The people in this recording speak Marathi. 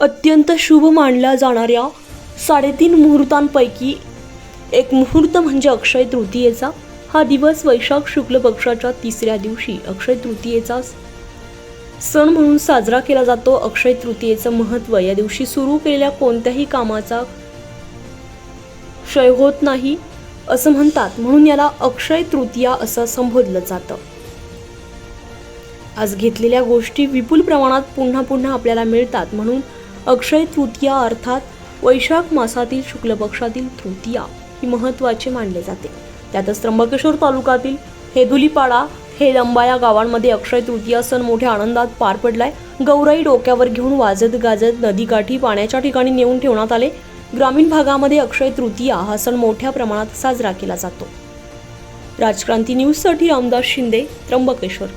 अत्यंत शुभ मानल्या जाणाऱ्या साडेतीन मुहूर्तांपैकी एक मुहूर्त म्हणजे अक्षय तृतीयेचा. हा दिवस वैशाख शुक्ल पक्षाच्या तिसऱ्या दिवशी अक्षय तृतीयेचा सण म्हणून साजरा केला जातो. अक्षय तृतीयेचं महत्त्व या दिवशी सुरू केलेल्या कोणत्याही कामाचा क्षय होत नाही असं म्हणतात. म्हणून याला अक्षय तृतीया असं संबोधलं जातं. आज घेतलेल्या गोष्टी विपुल प्रमाणात पुन्हा पुन्हा आपल्याला मिळतात. म्हणून अक्षय तृतीया अर्थात वैशाख मासातील शुक्ल पक्षातील तृतीया ही महत्त्वाची मानले जाते. त्यातच त्र्यंबकेश्वर तालुक्यातील हेदुलीपाडा हे लंबा या गावांमध्ये अक्षय तृतीया सण मोठ्या आनंदात पार पडलाय. गौराई डोक्यावर घेऊन वाजत गाजत नदीकाठी पाण्याच्या ठिकाणी नेऊन ठेवण्यात आले. ग्रामीण भागामध्ये अक्षय तृतीया हा सण मोठ्या प्रमाणात साजरा केला जातो. राजक्रांती न्यूजसाठी रामदास शिंदे त्र्यंबकेश्वर.